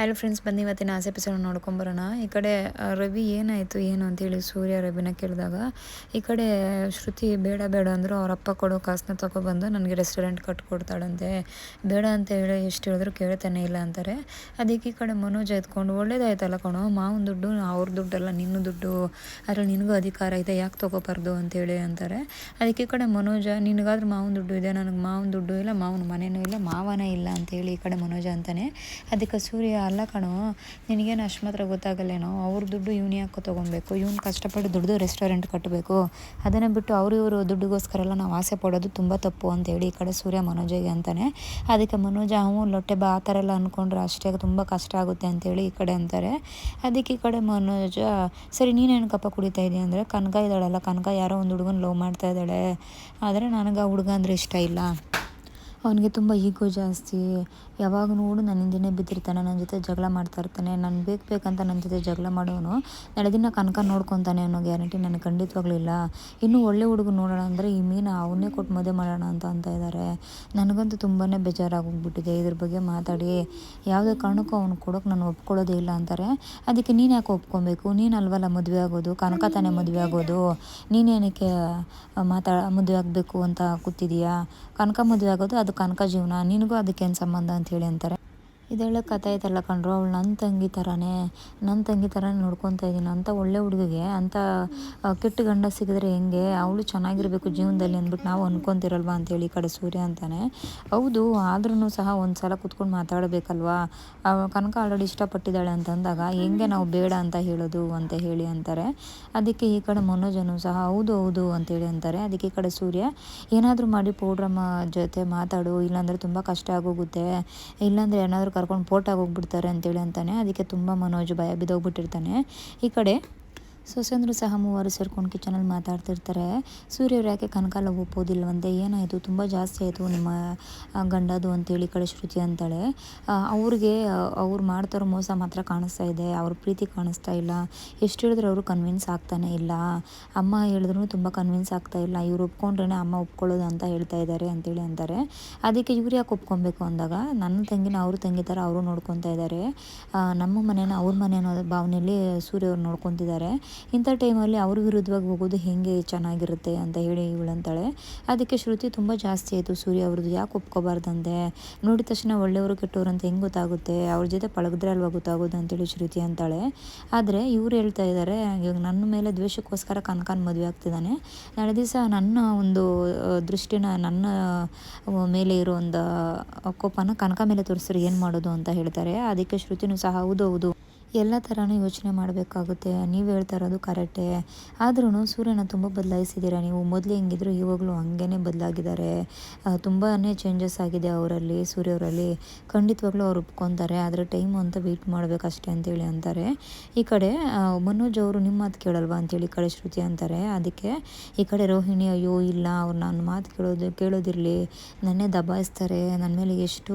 Hello friends ಬಂದು ಇವತ್ತಿನ ಆಸೆ ಎಪಿಸೋಡ್ ನೋಡ್ಕೊಂಬರೋಣ ಈ ಕಡೆ ರವಿ ಏನಾಯಿತು, ಏನು ಅಂತೇಳಿ ಸೂರ್ಯ ರವಿನ ಕೇಳಿದಾಗ, ಈ ಕಡೆ ಶ್ರುತಿ ಬೇಡ ಬೇಡ ಅಂದರು ಅವ್ರ ಅಪ್ಪ ಕೊಡೋ ಕಾಸನ್ನ ತೊಗೊಬಂದು ನನಗೆ ರೆಸ್ಟೋರೆಂಟ್ ಕಟ್ಕೊಡ್ತಾಳಂತೆ. ಬೇಡ ಅಂತ ಹೇಳಿ ಎಷ್ಟು ಹೇಳಿದ್ರು ಕೇಳ್ತಾನೆ ಇಲ್ಲ ಅಂತಾರೆ. ಅದಕ್ಕೆ ಈ ಕಡೆ ಮನೋಜ್ ಎತ್ಕೊಂಡು, ಒಳ್ಳೇದಾಯ್ತಲ್ಲ ಕಣೋ, ಮಾವನ ದುಡ್ಡು, ಅವ್ರ ದುಡ್ಡಲ್ಲ, ನಿನ್ನ ದುಡ್ಡು ಅದ್ರಲ್ಲಿ ನಿನಗೂ ಅಧಿಕಾರ ಇದೆ ಯಾಕೆ ತೊಗೋಬಾರ್ದು ಅಂತೇಳಿ ಅಂತಾರೆ. ಅದಕ್ಕೆ ಈ ಕಡೆ ಮನೋಜ, ನಿನಗಾದ್ರೂ ಮಾವನ ದುಡ್ಡು ಇದೆ, ನನಗೆ ಮಾವನ ದುಡ್ಡು ಇಲ್ಲ, ಮಾವನ ಮನೆಯೂ ಇಲ್ಲ, ಮಾವನೇ ಇಲ್ಲ ಅಂತೇಳಿ ಈ ಕಡೆ ಮನೋಜ ಅಂತಾನೆ. ಅದಕ್ಕೆ ಸೂರ್ಯ ಅಲ್ಲ ಕಣೋ, ನಿನಗೇನು ಅಷ್ಟು ಮಾತ್ರ ಗೊತ್ತಾಗಲ್ಲೇನೋ? ಅವ್ರ ದುಡ್ಡು ಇವ್ನು ಹಾಕೋ ತೊಗೊಬೇಕು ಇವ್ನು ಕಷ್ಟಪಟ್ಟು ದುಡ್ದು ರೆಸ್ಟೋರೆಂಟ್ ಕಟ್ಟಬೇಕು ಅದನ್ನು ಬಿಟ್ಟು ಅವರು ಇವರು ದುಡ್ಡಿಗೋಸ್ಕರ ಎಲ್ಲ ನಾವು ಆಸೆ ಪಡೋದು ತುಂಬ ತಪ್ಪು ಅಂತೇಳಿ ಈ ಕಡೆ ಸೂರ್ಯ ಮನೋಜಿಗೆ ಅಂತಾನೆ. ಅದಕ್ಕೆ ಮನೋಜ, ಹ್ಞೂ, ಲೊಟ್ಟೆ ಬಾ, ಆ ಥರ ಎಲ್ಲ ಅಂದ್ಕೊಂಡ್ರೆ ಅಷ್ಟೇ, ತುಂಬ ಕಷ್ಟ ಆಗುತ್ತೆ ಅಂತೇಳಿ ಈ ಕಡೆ ಅಂತಾರೆ. ಅದಕ್ಕೆ ಈ ಕಡೆ ಮನೋಜ, ಸರಿ ನೀನೇನು ಕಪ್ಪ ಕುಡಿತಾ ಇದೆಯಾ ಅಂದರೆ, ಕನಕ ಇದ್ದಾಳಲ್ಲ, ಕನಕ ಯಾರೋ ಒಂದು ಹುಡುಗನ ಲವ್ ಮಾಡ್ತಾ ಇದ್ದಾಳೆ. ಆದರೆ ನನಗೆ ಆ ಹುಡುಗ ಅಂದರೆ ಇಷ್ಟ ಇಲ್ಲ. ಅವನಿಗೆ ತುಂಬ ಈಗೋ ಜಾಸ್ತಿ. ಯಾವಾಗ ನೋಡು ನನ್ನ ಹಿಂದೆನೇ ಬಿದ್ದಿರ್ತಾನೆ ನನ್ನ ಜೊತೆ ಜಗಳ ಮಾಡ್ತಾ ಇರ್ತಾನೆ, ನಾನು ಬೇಕು ಬೇಕಂತ ನನ್ನ ಜೊತೆ ಜಗಳ ಮಾಡೋನು ನಾಳೆ ದಿನ ಕನಕ ನೋಡ್ಕೊತಾನೆ ಅನ್ನೋ ಗ್ಯಾರಂಟಿ ನನಗೆ ಖಂಡಿತವಾಗ್ಲೂ ಇಲ್ಲ ಇನ್ನೂ ಒಳ್ಳೆ ಹುಡುಗ ನೋಡೋಣ ಅಂದರೆ ಈ ಮೀನು ಅವನ್ನೇ ಕೊಟ್ಟು ಮದುವೆ ಮಾಡೋಣ ಅಂತ ಅಂತ ಇದ್ದಾರೆ ನನಗಂತೂ ತುಂಬಾ ಬೇಜಾರಾಗೋಗ್ಬಿಟ್ಟಿದೆ ಇದ್ರ ಬಗ್ಗೆ ಮಾತಾಡಿ. ಯಾವುದೇ ಕಾರಣಕ್ಕೂ ಅವ್ನು ಕೊಡೋಕೆ ನಾನು ಒಪ್ಕೊಳ್ಳೋದೇ ಇಲ್ಲ ಅಂತಾರೆ. ಅದಕ್ಕೆ ನೀನು ಯಾಕೆ ಒಪ್ಕೊಬೇಕು? ನೀನು ಅಲ್ವಲ್ಲ ಮದುವೆ ಆಗೋದು, ಕನಕ ತಾನೇ ಮದುವೆ ಆಗೋದು. ನೀನೇನಕ್ಕೆ ಮಾತಾ, ಮದುವೆ ಆಗಬೇಕು ಅಂತ ಕೂತಿದೀಯಾ? ಕನಕ ಮದುವೆ ಆಗೋದು ಅದು ಕನಕ ಜೀವನ ನಿನಗೂ ಅದಕ್ಕೇನು ಸಂಬಂಧ ಅಂತ ಹೇಳಿ ಅಂತಾರೆ. ಇದೆಲ್ಲ ಕಥೆ ಐತಲ್ಲ ಕಣ್ರು, ಅವಳು ನನ್ನ ತಂಗಿ ಥರನೇ ನನ್ನ ತಂಗಿ ಥರನೇ ನೋಡ್ಕೊತಾ ಇದ್ದೀನಿ ಅಂಥ ಒಳ್ಳೆ ಹುಡುಗಿಗೆ ಅಂಥ ಕೆಟ್ಟ ಗಂಡ ಸಿಗಿದ್ರೆ ಹೆಂಗೆ, ಅವಳು ಚೆನ್ನಾಗಿರಬೇಕು ಜೀವನದಲ್ಲಿ ಅಂದ್ಬಿಟ್ಟು ನಾವು ಅನ್ಕೊತಿರಲ್ವಾ ಅಂತೇಳಿ ಈ ಕಡೆ ಸೂರ್ಯ ಅಂತಾನೆ. ಹೌದು ಆದ್ರೂ ಸಹ ಒಂದು ಸಲ ಕುತ್ಕೊಂಡು ಮಾತಾಡಬೇಕಲ್ವಾ? ಕನಕ ಆಲ್ರೆಡಿ ಇಷ್ಟಪಟ್ಟಿದ್ದಾಳೆ ಅಂತಂದಾಗ ಹೆಂಗೆ ನಾವು ಬೇಡ ಅಂತ ಹೇಳೋದು ಅಂತ ಹೇಳಿ ಅಂತಾರೆ. ಅದಕ್ಕೆ ಈ ಕಡೆ ಮನೋಜನು ಸಹ, ಹೌದು ಹೌದು ಅಂತೇಳಿ ಅಂತಾರೆ. ಅದಕ್ಕೆ ಈ ಕಡೆ ಸೂರ್ಯ, ಏನಾದರೂ ಮಾಡಿ ಪೌಡ್ರಮ್ಮ ಜೊತೆ ಮಾತಾಡು, ಇಲ್ಲಾಂದರೆ ತುಂಬ ಕಷ್ಟ ಆಗೋಗುತ್ತೆ. ಇಲ್ಲಾಂದರೆ ಏನಾದರೂ ಕರ್ಕೊಂಡು ಪೋಟಾಗಿ ಹೋಗ್ಬಿಡ್ತಾರೆ ಅಂತೇಳಿ ಅಂತಾನೆ. ಅದಕ್ಕೆ ತುಂಬ ಮನೋಜ್ ಭಯ ಬಿದ್ದೋಗ್ಬಿಟ್ಟಿರ್ತಾನೆ. ಈ ಕಡೆ ಸೊಸೆಂದ್ರು ಸಹ ಮೂವರು ಸೇರ್ಕೊಂಡು ಕಿಚನಲ್ಲಿ ಮಾತಾಡ್ತಿರ್ತಾರೆ. ಸೂರ್ಯವ್ರು ಯಾಕೆ ಕನಕಾಲ ಒಪ್ಪೋದಿಲ್ವಂತೆ? ಏನಾಯಿತು? ತುಂಬ ಜಾಸ್ತಿ ಆಯಿತು ನಿಮ್ಮ ಗಂಡದು ಅಂತೇಳಿ ಕಡೆ ಶ್ರುತಿ ಅಂತಾಳೆ. ಅವ್ರಿಗೆ, ಅವ್ರು ಮಾಡ್ತಾರೋ ಮೋಸ ಮಾತ್ರ ಕಾಣಿಸ್ತಾ ಇದೆ. ಅವ್ರ ಪ್ರೀತಿ ಕಾಣಿಸ್ತಾ ಇಲ್ಲ. ಎಷ್ಟು ಹೇಳಿದ್ರು ಅವರು ಕನ್ವಿನ್ಸ್ ಆಗ್ತಾನೆ ಇಲ್ಲ. ಅಮ್ಮ ಹೇಳಿದ್ರು ತುಂಬ ಕನ್ವಿನ್ಸ್ ಆಗ್ತಾ ಇಲ್ಲ. ಇವ್ರು ಒಪ್ಕೊಂಡ್ರೇ ಅಮ್ಮ ಒಪ್ಕೊಳ್ಳೋದು ಅಂತ ಹೇಳ್ತಾ ಇದ್ದಾರೆ ಅಂತೇಳಿ ಅಂತಾರೆ. ಅದಕ್ಕೆ ಇವ್ರು ಯಾಕೆ ಒಪ್ಕೊಬೇಕು ಅಂದಾಗ, ನನ್ನ ತಂಗಿನ ಅವ್ರ ತಂಗಿ ಥರ ಅವರು ನೋಡ್ಕೊತಾ ಇದ್ದಾರೆ. ನಮ್ಮ ಮನೇನ ಅವ್ರ ಮನೆ ಅನ್ನೋ ಭಾವನೆಯಲ್ಲಿ ಸೂರ್ಯ ಅವ್ರು ನೋಡ್ಕೊತಿದ್ದಾರೆ. ಇಂಥ ಟೈಮಲ್ಲಿ ಅವ್ರ ವಿರುದ್ಧವಾಗಿ ಹೋಗೋದು ಹೇಗೆ ಚೆನ್ನಾಗಿರುತ್ತೆ ಅಂತ ಹೇಳಿ ಇವಳಂತಾಳೆ ಅದಕ್ಕೆ ಶ್ರುತಿ ತುಂಬ ಜಾಸ್ತಿ ಆಯಿತು. ಸೂರ್ಯ ಅವ್ರದ್ದು ಯಾಕೆ ಒಪ್ಕೋಬಾರ್ದಂತೆ ನೋಡಿದ ತಕ್ಷಣ ಒಳ್ಳೆಯವರು ಕೆಟ್ಟವರು ಅಂತ ಹೆಂಗೆ ಗೊತ್ತಾಗುತ್ತೆ? ಅವ್ರ ಜೊತೆ ಪಳಗಿದ್ರೆ ಅಲ್ವಾ ಗೊತ್ತಾಗೋದು ಅಂತೇಳಿ ಶ್ರುತಿ ಅಂತಾಳೆ. ಆದರೆ ಇವ್ರು ಹೇಳ್ತಾ ಇದ್ದಾರೆ ಇವಾಗ ನನ್ನ ಮೇಲೆ ದ್ವೇಷಕ್ಕೋಸ್ಕರ ಕನ್ಕಾನ್ ಮದುವೆ ಆಗ್ತಿದ್ದಾನೆ. ನಾಳೆ ದಿವಸ ನನ್ನ ಒಂದು ದೃಷ್ಟಿನ ನನ್ನ ಮೇಲೆ ಇರೋ ಒಂದು ಕೋಪನ ಕನಕ ಮೇಲೆ ತೋರಿಸಿದ್ರೆ ಏನು ಮಾಡೋದು ಅಂತ ಹೇಳ್ತಾರೆ. ಅದಕ್ಕೆ ಶ್ರುತಿನೂ ಸಹ ಹೌದು ಹೌದು. ಎಲ್ಲ ಥರನೂ ಯೋಚನೆ ಮಾಡಬೇಕಾಗುತ್ತೆ. ನೀವು ಹೇಳ್ತಾ ಇರೋದು ಕರೆಕ್ಟೇ. ಆದ್ರೂ ಸೂರ್ಯನ ತುಂಬ ಬದಲಾಯಿಸಿದ್ದೀರ ನೀವು? ಮೊದಲು ಹೆಂಗಿದ್ರು ಇವಾಗಲೂ ಹಂಗೇ ಬದಲಾಗಿದ್ದಾರೆ. ತುಂಬಾ ಚೇಂಜಸ್ ಆಗಿದೆ ಅವರಲ್ಲಿ ಸೂರ್ಯವರಲ್ಲಿ ಖಂಡಿತವಾಗ್ಲೂ ಅವ್ರು ಒಪ್ಕೊತಾರೆ. ಆದರೆ ಟೈಮ್ ಅಂತ ವೆಯ್ಟ್ ಮಾಡಬೇಕಷ್ಟೇ ಅಂತೇಳಿ ಅಂತಾರೆ. ಈ ಕಡೆ ಮನೋಜ್ ಅವರು ನಿಮ್ಮ ಮಾತು ಕೇಳಲ್ವಾ ಅಂತೇಳಿ ಈ ಕಡೆ ಶ್ರುತಿ ಅಂತಾರೆ. ಅದಕ್ಕೆ ಈ ಕಡೆ ರೋಹಿಣಿ, ಅಯ್ಯೋ, ಇಲ್ಲ. ಅವ್ರು ನನ್ನ ಮಾತು ಕೇಳೋದು, ಕೇಳೋದಿರಲಿ. ನನ್ನೇ ದಬಾಯಿಸ್ತಾರೆ. ನನ್ನ ಮೇಲೆ ಎಷ್ಟು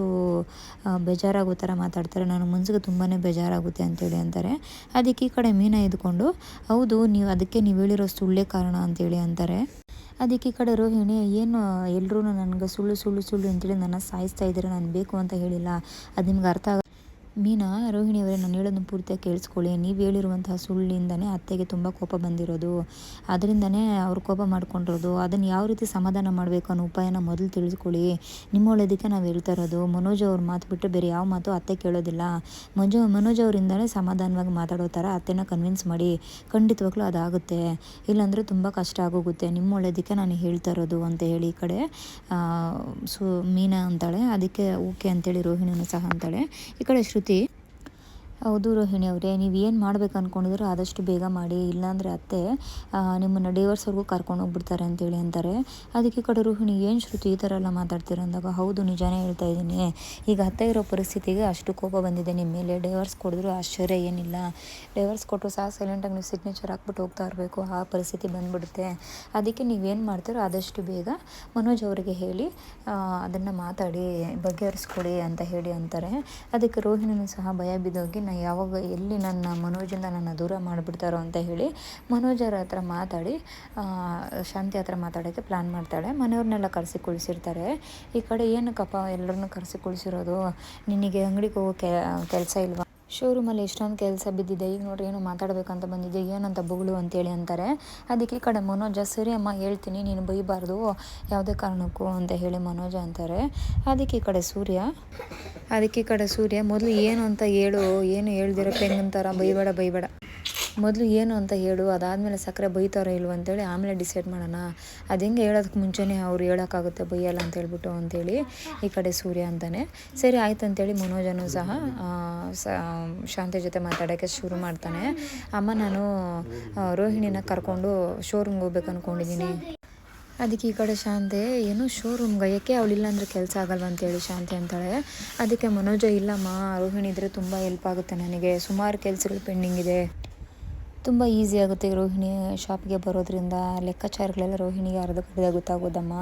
ಬೇಜಾರಾಗೋ ಥರ ಮಾತಾಡ್ತಾರೆ. ನನ್ನ ಮನಸ್ಸಿಗೆ ತುಂಬಾ ಬೇಜಾರಾಗುತ್ತೆ ಅಂತ ಅಂತೇಳಿ ಅಂತಾರೆ. ಅದಕ್ಕೆ ಈ ಕಡೆ ಮೀನ ಇದ್ಕೊಂಡು ಹೌದು, ನೀವು ಅದಕ್ಕೆ ನೀವು ಹೇಳಿರೋ ಸುಳ್ಳೇ ಕಾರಣ ಅಂತೇಳಿ ಅಂತಾರೆ. ಅದಕ್ಕೆ ಈ ಕಡೆ ರೋಹಿಣಿ, ಏನು ಎಲ್ಲರೂ ನನಗೆ ಸುಳ್ಳು ಸುಳ್ಳು ಸುಳ್ಳು ಅಂತೇಳಿ ನನ್ನ ಸಾಯಿಸ್ತಾ ಇದ್ದಾರೆ? ನಾನು ಬೇಕು ಅಂತ ಹೇಳಿಲ್ಲ. ಅದು ನಿಮ್ಗೆ ಅರ್ಥ ಆಗ ಮೀನಾ ರೋಹಿಣಿಯವರೇ ನಾನು ಹೇಳೋದನ್ನು ಪೂರ್ತಿಯಾಗಿ ಕೇಳಿಸ್ಕೊಳ್ಳಿ. ನೀವು ಹೇಳಿರುವಂತಹ ಸುಳ್ಳಿಂದನೇ ಅತ್ತೆಗೆ ತುಂಬ ಕೋಪ ಬಂದಿರೋದು. ಅದರಿಂದನೇ ಅವ್ರು ಕೋಪ ಮಾಡ್ಕೊಂಡಿರೋದು. ಅದನ್ನು ಯಾವ ರೀತಿ ಸಮಾಧಾನ ಮಾಡಬೇಕು ಅನ್ನೋ ಉಪಾಯನ ಮೊದಲು ತಿಳಿಸ್ಕೊಳ್ಳಿ. ನಿಮ್ಮ ಒಳ್ಳೇದಕ್ಕೆ ನಾವು ಹೇಳ್ತಾ ಇರೋದು. ಮನೋಜ್ ಅವ್ರ ಮಾತು ಬಿಟ್ಟು ಬೇರೆ ಯಾವ ಮಾತು ಅತ್ತೆ ಕೇಳೋದಿಲ್ಲ. ಮಂಜು, ಮನೋಜ್ ಅವರಿಂದನೇ ಸಮಾಧಾನವಾಗಿ ಮಾತಾಡೋ ಥರ ಅತ್ತೆನ ಕನ್ವಿನ್ಸ್ ಮಾಡಿ ಖಂಡಿತವಾಗ್ಲೂ ಅದಾಗುತ್ತೆ. ಇಲ್ಲಾಂದರೆ ತುಂಬ ಕಷ್ಟ ಆಗೋಗುತ್ತೆ. ನಿಮ್ಮ ನಾನು ಹೇಳ್ತಾ ಇರೋದು ಅಂತ ಹೇಳಿ ಈ ಕಡೆ. ಸು, ಮೀನಾ ಅಂತಾಳೆ. ಅದಕ್ಕೆ ಓಕೆ ಅಂತೇಳಿ ರೋಹಿಣಿನೂ ಸಹ ಅಂತಾಳೆ. ಈ ಕಡೆ ಶ್ರುತಿ ಶ್ರುತಿ ಹೌದು ರೋಹಿಣಿ ಅವರೇ, ನೀವು ಏನು ಮಾಡ್ಬೇಕು ಅಂದ್ಕೊಂಡಿದ್ರು ಆದಷ್ಟು ಬೇಗ ಮಾಡಿ. ಇಲ್ಲಾಂದರೆ ಅತ್ತೆ ನಿಮ್ಮನ್ನು ಡೈವರ್ಸ್ವರೆಗೂ ಕರ್ಕೊಂಡು ಹೋಗ್ಬಿಡ್ತಾರೆ ಅಂತೇಳಿ ಅಂತಾರೆ. ಅದಕ್ಕೆ ಕಡೆ ರೋಹಿಣಿ, ಏನು ಶ್ರುತಿ ಈ ಥರ ಎಲ್ಲ ಮಾತಾಡ್ತೀರ ಅಂದಾಗ, ಹೌದು ನಿಜಾನೇ ಹೇಳ್ತಾ ಇದ್ದೀನಿ. ಈಗ ಅತ್ತೆ ಇರೋ ಪರಿಸ್ಥಿತಿಗೆ ಅಷ್ಟು ಕೋಪ ಬಂದಿದೆ ನಿಮ್ಮ ಮೇಲೆ. ಡೈವರ್ಸ್ ಕೊಡಿದ್ರು ಆಶ್ಚರ್ಯ ಏನಿಲ್ಲ. ಡೈವರ್ಸ್ ಕೊಟ್ಟರು ಸಹ ಸೈಲೆಂಟಾಗಿ ನೀವು ಸಿಗ್ನೇಚರ್ ಹಾಕ್ಬಿಟ್ಟು ಹೋಗ್ತಾ ಇರಬೇಕು. ಆ ಪರಿಸ್ಥಿತಿ ಬಂದ್ಬಿಡುತ್ತೆ. ಅದಕ್ಕೆ ನೀವೇನು ಮಾಡ್ತೀರೋ ಆದಷ್ಟು ಬೇಗ ಮನೋಜ್ ಅವರಿಗೆ ಹೇಳಿ ಅದನ್ನು ಮಾತಾಡಿ, ಬಗೆಹರಿಸ್ಕೊಡಿ ಅಂತ ಹೇಳಿ ಅಂತಾರೆ. ಅದಕ್ಕೆ ರೋಹಿಣಿನೂ ಸಹ ಭಯ ಬಿದ್ದೋಗಿ ಯಾವಾಗ, ಎಲ್ಲಿ ನನ್ನ ಮನೋಜಿಂದ ನನ್ನ ದೂರ ಮಾಡಿಬಿಡ್ತಾರೋ ಅಂತ ಹೇಳಿ ಮನೋಜರ ಹತ್ರ ಮಾತಾಡಿ ಶಾಂತಿ ಹತ್ರ ಮಾತಾಡೋಕ್ಕೆ ಪ್ಲ್ಯಾನ್ ಮಾಡ್ತಾಳೆ. ಮನೆಯವ್ರನ್ನೆಲ್ಲ ಕರೆಸಿ ಕುಳಿಸಿರ್ತಾರೆ. ಈ ಕಡೆ ಏನಕ್ಕಪ್ಪ ಎಲ್ಲರನ್ನೂ ಕರೆಸಿ ಕುಳಿಸಿರೋದು? ನಿನಗೆ ಅಂಗಡಿಗೆ ಹೋಗೋ ಕೆಲಸ ಇಲ್ವಾ? ಶೋರೂಮಲ್ಲಿ ಎಷ್ಟೊಂದು ಕೆಲಸ ಬಿದ್ದಿದೆ, ಈಗ ನೋಡ್ರಿ ಏನು ಮಾತಾಡಬೇಕಂತ ಬಂದಿದ್ದೆ ಏನಂತ ಬೊಗಳು ಅಂತೇಳಿ ಅಂತಾರೆ. ಅದಕ್ಕೆ ಕಡೆ ಮನೋಜ, ಸರಿ ಅಮ್ಮ, ಹೇಳ್ತೀನಿ, ನೀನು ಬೈಬಾರ್ದು, ಯಾವುದೇ ಕಾರಣಕ್ಕೂ, ಅಂತ ಹೇಳಿ ಮನೋಜ ಅಂತಾರೆ. ಅದಕ್ಕೆ ಕಡೆ ಸೂರ್ಯ, ಅದಕ್ಕೆ ಕಡೆ ಸೂರ್ಯ, ಮೊದಲು ಏನು ಅಂತ ಹೇಳು, ಏನು ಹೇಳ್ದಿರೋ ಪೆಂಗಂತಾರ ಬೈಬೇಡ ಬೈಬೇಡ. ಮೊದಲು ಏನು ಅಂತ ಹೇಳು, ಅದಾದಮೇಲೆ ಸಕ್ಕರೆ ಬೈತಾರೋ ಇಲ್ವ ಅಂತೇಳಿ ಆಮೇಲೆ ಡಿಸೈಡ್ ಮಾಡೋಣ. ಅದು ಹೆಂಗೆ ಹೇಳೋದಕ್ಕೆ ಮುಂಚೆನೇ ಅವ್ರು ಹೇಳೋಕ್ಕಾಗುತ್ತೆ, ಬೈಯಲ್ಲ ಅಂತ ಹೇಳ್ಬಿಟ್ಟು ಅಂತೇಳಿ ಈ ಕಡೆ ಸೂರ್ಯ ಅಂತಾನೆ. ಸರಿ, ಆಯ್ತು ಅಂತೇಳಿ ಮನೋಜನು ಸಹ ಶಾಂತಿ ಜೊತೆ ಮಾತಾಡೋಕ್ಕೆ ಶುರು ಮಾಡ್ತಾನೆ. ಅಮ್ಮ, ನಾನು ರೋಹಿಣಿನ ಕರ್ಕೊಂಡು ಶೋರೂಮ್ಗೆ ಹೋಗ್ಬೇಕು ಅಂದ್ಕೊಂಡಿದ್ದೀನಿ ಅದಕ್ಕೆ ಈ ಕಡೆ ಶಾಂತಿ, ಏನು ಶೋರೂಮ್ಗೆ ಯಾಕೆ ಅವಳಿಲ್ಲ ಅಂದರೆ ಕೆಲಸ ಆಗಲ್ವ ಅಂತೇಳಿ ಶಾಂತಿ ಅಂತಾಳೆ. ಅದಕ್ಕೆ ಮನೋಜ, ಇಲ್ಲಮ್ಮ, ರೋಹಿಣಿ ಇದ್ದರೆ ತುಂಬ ಹೆಲ್ಪ್ ಆಗುತ್ತೆ ನನಗೆ. ಸುಮಾರು ಕೆಲಸಗಳು ಪೆಂಡಿಂಗ್ ಇದೆ. ತುಂಬ ಈಸಿ ಆಗುತ್ತೆ ರೋಹಿಣಿ ಶಾಪ್ಗೆ ಬರೋದ್ರಿಂದ. ಲೆಕ್ಕಾಚಾರಗಳೆಲ್ಲ ರೋಹಿಣಿಗೆ ಅರ್ಧ ಅರ್ಧಕ್ಕರ್ಧ ಗೊತ್ತಾಗೋದಮ್ಮ.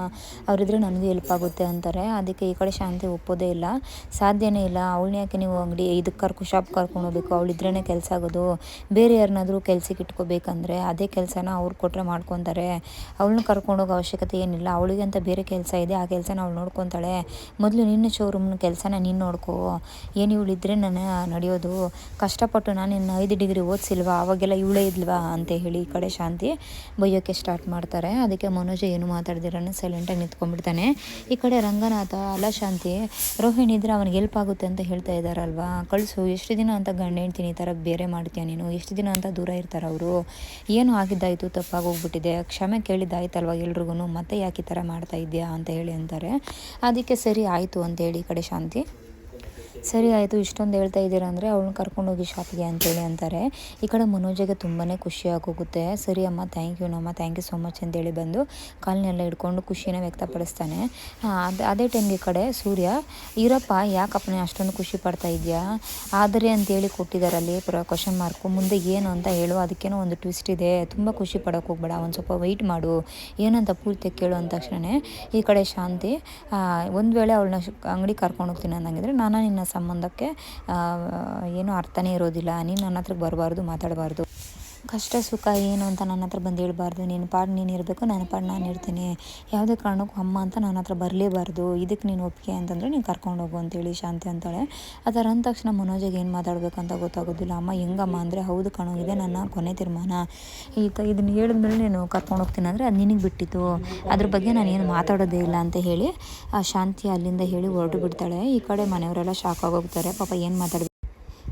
ಅವರಿದ್ರೆ ನನಗೂ ಹೆಲ್ಪ್ ಆಗುತ್ತೆ ಅಂತಾರೆ. ಅದಕ್ಕೆ ಈ ಕಡೆ ಶಾಂತಿ ಒಪ್ಪೋದೇ ಇಲ್ಲ. ಸಾಧ್ಯನೇ ಇಲ್ಲ. ಅವಳನ್ನ ಯಾಕೆ ನೀವು ಅಂಗಡಿ ಇದಕ್ಕೆ ಕರ್ಕೊ ಶಾಪ್ ಕರ್ಕೊಂಡು ಹೋಗ್ಬೇಕು? ಅವಳಿದ್ರೇ ಕೆಲಸ ಆಗೋದು. ಬೇರೆ ಯಾರನ್ನಾದರೂ ಕೆಲ್ಸಕ್ಕೆ ಇಟ್ಕೋಬೇಕಂದ್ರೆ ಅದೇ ಕೆಲಸನ ಅವ್ರು ಕೊಟ್ಟರೆ ಮಾಡ್ಕೊತಾರೆ. ಅವಳನ್ನ ಕರ್ಕೊಂಡೋಗೋ ಅವಶ್ಯಕತೆ ಏನಿಲ್ಲ. ಅವಳಿಗೆ ಅಂತ ಬೇರೆ ಕೆಲಸ ಇದೆ. ಆ ಕೆಲಸನ ಅವಳು ನೋಡ್ಕೊತಾಳೆ. ಮೊದಲು ನಿನ್ನ ಶೋರೂಮ್ನ ಕೆಲಸನ ನೀನು ನೋಡ್ಕೋ. ಏನು ಇವಳಿದ್ರೆ ನಾನು ನಡೆಯೋದು. ಕಷ್ಟಪಟ್ಟು ನಾನು ಇನ್ನು ಐದು ಡಿಗ್ರಿ ಓದಿಸಿಲ್ವಾ? ಅವಾಗೆಲ್ಲ ಇವಳೇ ಇದ್ಲ್ವಾ ಅಂತ ಹೇಳಿ ಈ ಕಡೆ ಶಾಂತಿ ಬೈಯೋಕ್ಕೆ ಸ್ಟಾರ್ಟ್ ಮಾಡ್ತಾರೆ. ಅದಕ್ಕೆ ಮನೋಜ ಏನು ಮಾತಾಡ್ದಿರನೇ ಸೈಲೆಂಟಾಗಿ ನಿಂತ್ಕೊಂಡ್ಬಿಡ್ತಾನೆ. ಈ ಕಡೆ ರಂಗನಾಥ ಅಲ್ಲ ಶಾಂತಿ, ರೋಹಿಣಿ ಇದ್ರೆ ಅವನಿಗೆ ಹೆಲ್ಪ್ ಆಗುತ್ತೆ ಅಂತ ಹೇಳ್ತಾ ಇದ್ದಾರಲ್ವಾ ಕಳಿಸು, ಎಷ್ಟು ದಿನ ಅಂತ ಗಂಡ, ಹೆಂಡ್ತೀನಿ ಈ ಥರ ಬೇರೆ ಮಾಡ್ತೀಯ ನೀನು? ಎಷ್ಟು ದಿನ ಅಂತ ದೂರ ಇರ್ತಾರೆ ಅವರು? ಏನು ಆಗಿದ್ದಾಯಿತು? ತಪ್ಪಾಗೋಗ್ಬಿಟ್ಟಿದೆ ಕ್ಷಮೆ ಕೇಳಿದ್ದಾಯ್ತಲ್ವ ಎಲ್ರಿಗೂ ಮತ್ತೆ ಯಾಕೆ ಈ ಥರ ಮಾಡ್ತಾ ಇದೆಯಾ ಅಂತ ಹೇಳಿ ಅಂತಾರೆ. ಅದಕ್ಕೆ ಸರಿ, ಆಯಿತು ಅಂತೇಳಿ ಈ ಕಡೆ ಶಾಂತಿ. ಸರಿ ಆಯಿತು, ಇಷ್ಟೊಂದು ಹೇಳ್ತಾ ಇದ್ದೀರಾ ಅಂದರೆ ಅವಳನ್ನ ಕರ್ಕೊಂಡೋಗಿ ಶಾಪಿಗೆ ಅಂತೇಳಿ ಅಂತಾರೆ. ಈ ಕಡೆ ಮನೋಜಿಗೆ ತುಂಬಾ ಖುಷಿಯಾಗೋಗುತ್ತೆ ಸರಿ ಅಮ್ಮ ಥ್ಯಾಂಕ್ ಯು ನಮ್ಮ ಥ್ಯಾಂಕ್ ಯು ಸೊ ಮಚ್ ಅಂತೇಳಿ ಬಂದು ಕಾಲನ್ನೆಲ್ಲ ಹಿಡ್ಕೊಂಡು ಖುಷಿನ ವ್ಯಕ್ತಪಡಿಸ್ತಾನೆ. ಅದು, ಅದೇ ಟೈಮ್ಗೆ ಈ ಕಡೆ ಸೂರ್ಯ, ಇರಪ್ಪ ಯಾಕಪ್ಪ ಅಷ್ಟೊಂದು ಖುಷಿ ಪಡ್ತಾ ಇದೆಯಾ ಆದರೆ ಅಂತೇಳಿ ಕೊಟ್ಟಿದ್ದಾರಲ್ಲಿ ಕ್ವಶನ್ ಮಾರ್ಕು ಮುಂದೆ ಏನು ಅಂತ ಹೇಳು. ಅದಕ್ಕೇನೋ ಒಂದು ಟ್ವಿಸ್ಟ್ ಇದೆ. ತುಂಬ ಖುಷಿ ಪಡೋಕೆ ಹೋಗ್ಬೇಡ, ಒಂದು ಸ್ವಲ್ಪ ವೆಯ್ಟ್ ಮಾಡು. ಏನಂತ ಪೂರ್ತಿ ಕೇಳು ಅಂದ ತಕ್ಷಣ ಈ ಕಡೆ ಶಾಂತಿ ಒಂದು ವೇಳೆ ಅವಳನ್ನ ಅಂಗಡಿ ಕರ್ಕೊಂಡು ಹೋಗ್ತೀನಿ ಅನ್ನಂಗಿದ್ರೆ ನಾನು ನಿನ್ನ ಸಂಬಂಧಕ್ಕೆ ಏನು ಅರ್ಥನೇ ಇರೋದಿಲ್ಲ. ನೀನು ನನ್ನ ಹತ್ರಕ್ಕೆ ಬರಬಾರ್ದು ಮಾತಾಡಬಾರ್ದು. ಕಷ್ಟ ಸುಖ ಏನು ಅಂತ ನನ್ನ ಹತ್ರ ಬಂದು ಹೇಳ್ಬಾರ್ದು. ನೀನು ಪಾಡು, ನೀನು ಇರಬೇಕು ನನ್ನ ಪಾಡು, ನಾನು ಇರ್ತೀನಿ. ಯಾವುದೇ ಕಾರಣಕ್ಕೂ ಅಮ್ಮ ಅಂತ ನನ್ನ ಹತ್ರ ಬರಲೇಬಾರ್ದು. ಇದಕ್ಕೆ ನೀನು ಒಪ್ಪಿಗೆ ಅಂತಂದರೆ ನೀನು ಕರ್ಕೊಂಡು ಹೋಗು ಅಂತೇಳಿ ಶಾಂತಿ ಅಂತಾಳೆ. ಥರ ಅಂದ ತಕ್ಷಣ ಮನೋಜಿಗೆ ಏನು ಮಾತಾಡಬೇಕಂತ ಗೊತ್ತಾಗೋದಿಲ್ಲ. ಅಮ್ಮ, ಹೆಂಗಮ್ಮ ಅಂದರೆ, ಹೌದು ಕಣೋ, ಇದೆ ನನ್ನ ಕೊನೆ ತೀರ್ಮಾನ. ಈ ತ ಇದನ್ನು ಹೇಳಿದ್ಮೇಲೆ ನೀನು ಕರ್ಕೊಂಡು ಹೋಗ್ತೀನಿ ಅಂದರೆ ಅದು ನಿನಗೆ ಬಿಟ್ಟಿತ್ತು. ಅದ್ರ ಬಗ್ಗೆ ನಾನು ಏನು ಮಾತಾಡೋದೇ ಇಲ್ಲ ಅಂತ ಹೇಳಿ ಆ ಶಾಂತಿ ಅಲ್ಲಿಂದ ಹೇಳಿ ಹೊರಟು ಬಿಡ್ತಾಳೆ. ಈ ಕಡೆ ಮನೆಯವರೆಲ್ಲ ಶಾಕ್ ಆಗೋಗ್ತಾರೆ ಪಾಪ ಏನು ಮಾತಾಡ್ಬೇಕು?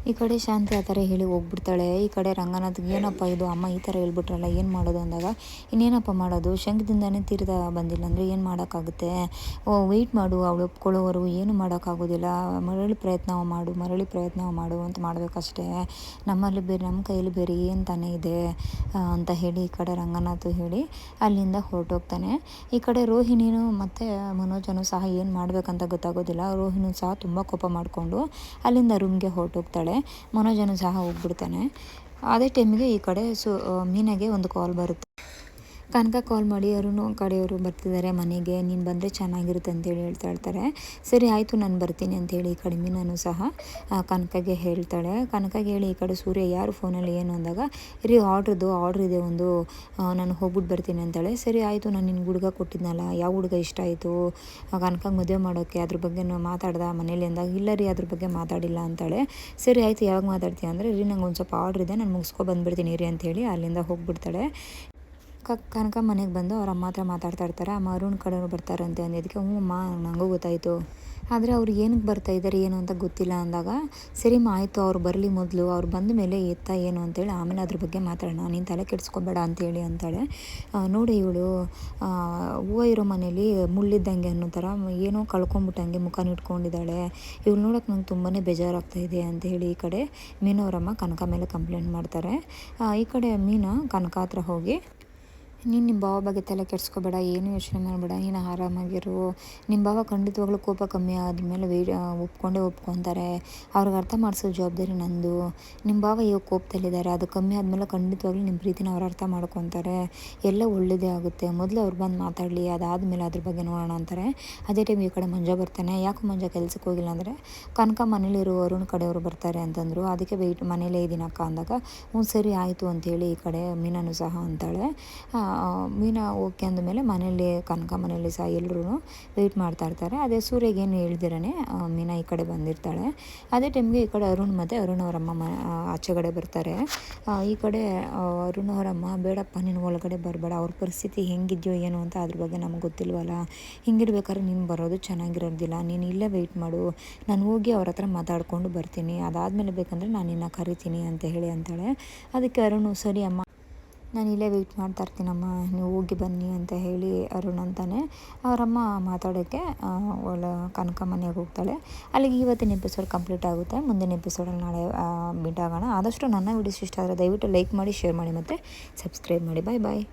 ಈ ಕಡೆ ಶಾಂತಿ ಆ ಥರ ಹೇಳಿ ಹೋಗ್ಬಿಡ್ತಾಳೆ. ಈ ಕಡೆ ರಂಗನಾಥ್ಗೆ, ಏನಪ್ಪ ಇದು ಅಮ್ಮ ಈ ಥರ ಹೇಳ್ಬಿಟ್ರಲ್ಲ, ಏನು ಮಾಡೋದು? ಅಂದಾಗ, ಇನ್ನೇನಪ್ಪ ಮಾಡೋದು? ಶಂಖದಿಂದನೇ ತೀರ್ಥ ಬಂದಿಲ್ಲ ಅಂದರೆ ಏನು ಮಾಡೋಕ್ಕಾಗುತ್ತೆ? ಓ ವೆಯ್ಟ್ ಮಾಡು, ಅವಳು ಒಪ್ಕೊಳ್ಳೋವರು ಏನು ಮಾಡೋಕ್ಕಾಗೋದಿಲ್ಲ. ಮರಳಿ ಪ್ರಯತ್ನ ಮಾಡು, ಮರಳಿ ಪ್ರಯತ್ನ ಮಾಡು ಅಂತ ಮಾಡಬೇಕಷ್ಟೇ. ನಮ್ಮಲ್ಲಿ ಬೇರೆ, ನಮ್ಮ ಕೈಯಲ್ಲಿ ಬೇರೆ ಏನು ತಾನೇ ಇದೆ ಅಂತ ಹೇಳಿ ಈ ಕಡೆ ರಂಗನಾಥ್ ಹೇಳಿ ಅಲ್ಲಿಂದ ಹೊರಟೋಗ್ತಾನೆ. ಈ ಕಡೆ ರೋಹಿಣಿನೂ ಮತ್ತು ಮನೋಜನು ಸಹ ಏನು ಮಾಡಬೇಕಂತ ಗೊತ್ತಾಗೋದಿಲ್ಲ. ರೋಹಿಣಿ ಸಹ ತುಂಬ ಕೋಪ ಮಾಡಿಕೊಂಡು ಅಲ್ಲಿಂದ ರೂಮ್ಗೆ ಹೊರಟೋಗ್ತಾಳೆ. ಮನೋಜನು ಸಹ ಹೋಗ್ಬಿಡ್ತಾನೆ. ಅದೇ ಟೈಮಿಗೆ ಈ ಕಡೆ ಸು ಮೀನಾಗೆ ಒಂದು ಕಾಲ್ ಬರುತ್ತೆ. ಕನಕ ಕಾಲ್ ಮಾಡಿ ಅರುಣ್ ಕಡೆಯವರು ಬರ್ತಿದ್ದಾರೆ ಮನೆಗೆ, ನೀನು ಬಂದರೆ ಚೆನ್ನಾಗಿರುತ್ತೆ ಅಂತೇಳಿ ಹೇಳ್ತಾ ಇರ್ತಾರೆ. ಸರಿ, ಆಯಿತು, ನಾನು ಬರ್ತೀನಿ ಅಂತೇಳಿ ಈ ಕಡೆ ನಾನು ಸಹ ಕನಕಗೆ ಹೇಳ್ತಾಳೆ. ಕನಕಗೆ ಹೇಳಿ, ಈ ಕಡೆ ಸೂರ್ಯ ಯಾರು ಫೋನಲ್ಲಿ ಏನು? ಅಂದಾಗ, ರೀ ಆರ್ಡ್ರದು ಆರ್ಡ್ರ್ ಇದೆ ಒಂದು ನಾನು ಹೋಗ್ಬಿಟ್ಟು ಬರ್ತೀನಿ ಅಂತಾಳೆ. ಸರಿ, ಆಯಿತು, ನಾನು ನಿನ್ನ ಹುಡುಗ ಕೊಟ್ಟಿದ್ನಲ್ಲ, ಯಾವ ಹುಡುಗ ಇಷ್ಟ ಆಯಿತು? ಕನಕ ಮದುವೆ ಮಾಡೋಕ್ಕೆ ಅದ್ರ ಬಗ್ಗೆ ಮಾತಾಡ್ದ ಮನೇಲಿ ಅಂದಾಗ, ಇಲ್ಲ ರೀ, ಅದ್ರ ಬಗ್ಗೆ ಮಾತಾಡಿಲ್ಲ ಅಂತಾಳೆ. ಸರಿ, ಆಯಿತು, ಯಾವಾಗ ಮಾತಾಡ್ತೀಯ? ಅಂದರೆ, ರೀ ನಂಗೆ ಒಂದು ಸ್ವಲ್ಪ ಆರ್ಡ್ರ್ ಇದೆ, ನಾನು ಮುಗಿಸ್ಕೊ ಬಂದುಬಿಡ್ತೀನಿ, ರೀ ಅಂತೇಳಿ ಅಲ್ಲಿಂದ ಹೋಗ್ಬಿಡ್ತಾಳೆ. ಕನಕ ಮನೆಗೆ ಬಂದು ಅವ್ರ ಅಮ್ಮ ಹತ್ರ ಮಾತಾಡ್ತಾ ಇರ್ತಾರೆ. ಅಮ್ಮ ಅರುಣ್ ಕಡೆಯವ್ರು ಬರ್ತಾರಂತೆ ಅಂದಿದ್ದಕ್ಕೆ, ಹ್ಞೂ ಅಮ್ಮ ನನಗೂ ಗೊತ್ತಾಯಿತು. ಆದರೆ ಅವ್ರು ಏನಕ್ಕೆ ಬರ್ತಾ ಇದ್ದಾರೆ ಏನು ಅಂತ ಗೊತ್ತಿಲ್ಲ ಅಂದಾಗ, ಸರಿಮ್ಮ, ಆಯಿತು, ಅವ್ರು ಬರಲಿ ಮೊದಲು, ಅವ್ರು ಬಂದ ಮೇಲೆ ಎತ್ತ ಏನು ಅಂತೇಳಿ ಆಮೇಲೆ ಅದ್ರ ಬಗ್ಗೆ ಮಾತಾಡೋಣ, ನೀನು ತಲೆ ಕೆಡಿಸ್ಕೊಬೇಡ ಅಂತೇಳಿ ಅಂತಾಳೆ. ನೋಡಿ ಇವಳು ಹೂವು ಇರೋ ಮನೇಲಿ ಮುಳ್ಳಿದ್ದಂಗೆ ಅನ್ನೋ ಥರ ಏನೋ ಕಳ್ಕೊಂಬಿಟ್ಟಂಗೆ ಮುಖ ಇಟ್ಕೊಂಡಿದ್ದಾಳೆ ಇವಳು ನೋಡೋಕೆ ನಂಗೆ ತುಂಬಾ ಬೇಜಾರಾಗ್ತಾ ಇದೆ ಅಂತ ಹೇಳಿ ಈ ಕಡೆ ಮೀನವರಮ್ಮ ಕನಕ ಮೇಲೆ ಕಂಪ್ಲೇಂಟ್ ಮಾಡ್ತಾರೆ. ಈ ಕಡೆ ಮೀನಾ ಕನಕ ಹತ್ರ ಹೋಗಿ ನೀನು ನಿಮ್ಮ ಭಾವ ಬಗ್ಗೆ ತಲೆ ಕೆಡಿಸ್ಕೋಬೇಡ, ಏನು ಯೋಚನೆ ಮಾಡಬೇಡ, ನೀನು ಆರಾಮಾಗಿರು. ನಿಮ್ಮ ಭಾವ ಖಂಡಿತವಾಗ್ಲೂ ಕೋಪ ಕಮ್ಮಿ ಆದಮೇಲೆ ವೇ ಒಪ್ಕೊಂಡೇ ಒಪ್ಕೊತಾರೆ. ಅವ್ರಿಗೆ ಅರ್ಥ ಮಾಡಿಸೋ ಜವಾಬ್ದಾರಿ ನಂದು. ನಿಮ್ಮ ಭಾವ ಇವಾಗ ಕೋಪದಲ್ಲಿದ್ದಾರೆ ಅದು ಕಮ್ಮಿ ಆದಮೇಲೆ ಖಂಡಿತವಾಗ್ಲೂ ನಿಮ್ಮ ಪ್ರೀತಿನ ಅವ್ರು ಅರ್ಥ ಮಾಡ್ಕೊತಾರೆ. ಎಲ್ಲ ಒಳ್ಳೇದೇ ಆಗುತ್ತೆ. ಮೊದಲು ಅವ್ರು ಬಂದು ಮಾತಾಡಲಿ, ಅದಾದಮೇಲೆ ಅದ್ರ ಬಗ್ಗೆ ನೋಡೋಣ ಅಂತಾರೆ. ಅದೇ ಟೈಮ್ ಈ ಕಡೆ ಮಂಜ ಬರ್ತಾನೆ. ಯಾಕೆ ಮಂಜ ಕೆಲ್ಸಕ್ಕೆ ಹೋಗಿಲ್ಲ ಅಂದರೆ ಕನಕ ಮನೇಲಿರೋ ಅರುಣ್ ಕಡೆಯವರು ಬರ್ತಾರೆ ಅಂತಂದರು. ಅದಕ್ಕೆ ವೆಯ್ಟ್ ಮನೇಲೇ ಇದ್ದೀನಕ್ಕ ಅಂದಾಗ, ಹ್ಞೂ ಸರಿ ಆಯಿತು ಅಂತೇಳಿ ಈ ಕಡೆ ಮೀನನು ಸಹ ಅಂತಾಳೆ. ಮೀನಾ ಓಕೆ ಅಂದಮೇಲೆ ಮನೇಲಿ ಕನಕ ಮನೇಲಿ ಸಹ ಎಲ್ಲರೂ ವೆಯ್ಟ್ ಮಾಡ್ತಾ ಇರ್ತಾರೆ. ಅದೇ ಸೂರ್ಯಗೇನು ಹೇಳ್ದಿರೇ ಮೀನಾ ಈ ಕಡೆ ಬಂದಿರ್ತಾಳೆ. ಅದೇ ಟೈಮ್ಗೆ ಈ ಕಡೆ ಅರುಣ್ ಮತ್ತು ಅರುಣ್ ಅವರಮ್ಮ ಮ ಆಚೆಗಡೆ ಬರ್ತಾರೆ. ಈ ಕಡೆ ಅರುಣ್ ಅವರಮ್ಮ, ಬೇಡಪ್ಪ ನಿನ್ನ ಒಳಗಡೆ ಬರಬೇಡ, ಅವ್ರ ಪರಿಸ್ಥಿತಿ ಹೆಂಗಿದೆಯೋ ಏನೋ ಅಂತ ಅದ್ರ ಬಗ್ಗೆ ನಮ್ಗೆ ಗೊತ್ತಿಲ್ವಲ್ಲ. ಹಿಂಗಿರ್ಬೇಕಾದ್ರೆ ನೀನು ಬರೋದು ಚೆನ್ನಾಗಿರೋದಿಲ್ಲ, ನೀನು ಇಲ್ಲೇ ವೆಯ್ಟ್ ಮಾಡು. ನಾನು ಹೋಗಿ ಅವ್ರ ಹತ್ರ ಮಾತಾಡ್ಕೊಂಡು ಬರ್ತೀನಿ. ಅದಾದಮೇಲೆ ಬೇಕಂದರೆ ನಾನು ನಿನ್ನ ಕರಿತೀನಿ ಅಂತ ಹೇಳಿ ಅಂತಾಳೆ. ಅದಕ್ಕೆ ಅರುಣು, ಸರಿ ಅಮ್ಮ. ನಾನು ಇಲ್ಲೇ ವೆಯ್ಟ್ ಮಾಡ್ತಾ ಇರ್ತೀನಮ್ಮ, ನೀವು ಹೋಗಿ ಬನ್ನಿ ಅಂತ ಹೇಳಿ ಅರುಣ್ ಅಂತಾನೆ. ಅವರಮ್ಮ ಮಾತಾಡೋಕ್ಕೆ ಒಳ ಕನಕ ಮನೆಗೆ ಹೋಗ್ತಾಳೆ. ಅಲ್ಲಿಗೆ ಇವತ್ತಿನ ಎಪಿಸೋಡ್ ಕಂಪ್ಲೀಟ್ ಆಗುತ್ತೆ. ಮುಂದಿನ ಎಪಿಸೋಡಲ್ಲಿ ನಾಳೆ ಮೀಟ್ ಆಗೋಣ. ಆದಷ್ಟು ನನ್ನ ವಿಡಿಯೋಸ್ ಇಷ್ಟ ಆದರೆ ದಯವಿಟ್ಟು ಲೈಕ್ ಮಾಡಿ ಶೇರ್ ಮಾಡಿ ಮತ್ತು ಸಬ್ಸ್ಕ್ರೈಬ್ ಮಾಡಿ. ಬಾಯ್ ಬಾಯ್